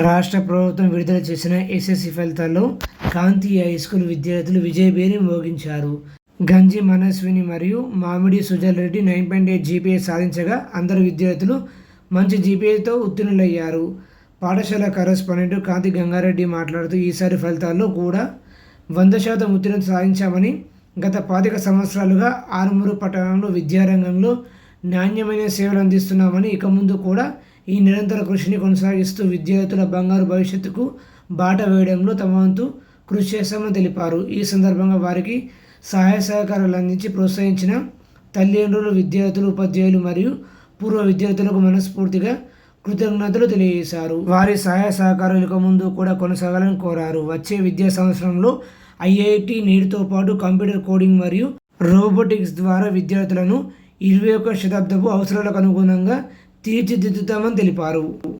రాష్ట్ర ప్రభుత్వం విడుదల చేసిన ఎస్ఎస్సి ఫలితాల్లో కాంతి హై స్కూల్ విద్యార్థులు విజయభేరి మోగించారు. గంజి మనస్విని మరియు Mamidi Sujal Reddy nine point eight GPA సాధించగా అందరు విద్యార్థులు మంచి జీపీఏతో ఉత్తీర్ణులయ్యారు. పాఠశాల కరస్పాండెంట్ కాంతి గంగారెడ్డి మాట్లాడుతూ ఈసారి ఫలితాల్లో కూడా వంద శాతం ఉత్తీర్ణత సాధించామని గత పాతిక సంవత్సరాలుగా ఆరుమూరు పట్టణంలో విద్యారంగంలో నాణ్యమైన సేవలు అందిస్తున్నామని ఇక ముందు కూడా ఈ నిరంతర కృషిని కొనసాగిస్తూ విద్యార్థుల బంగారు భవిష్యత్తుకు బాట వేయడంలో తమ వంతు కృషి చేస్తామని తెలిపారు. ఈ సందర్భంగా వారికి సహాయ సహకారాలు అందించి ప్రోత్సహించిన తల్లిదండ్రులు విద్యార్థులు ఉపాధ్యాయులు మరియు పూర్వ విద్యార్థులకు మనస్ఫూర్తిగా కృతజ్ఞతలు తెలియజేశారు. వారి సహాయ సహకారాలు ఇక ముందు కూడా కొనసాగాలని కోరారు. వచ్చే విద్యా సంవత్సరంలో ఐఐటి నీటితో పాటు కంప్యూటర్ కోడింగ్ మరియు రోబోటిక్స్ ద్వారా విద్యార్థులను ఇరవై ఒక్క శతాబ్దపు అవసరాలకు అనుగుణంగా తీర్చిదిద్దుతామని తెలిపారు.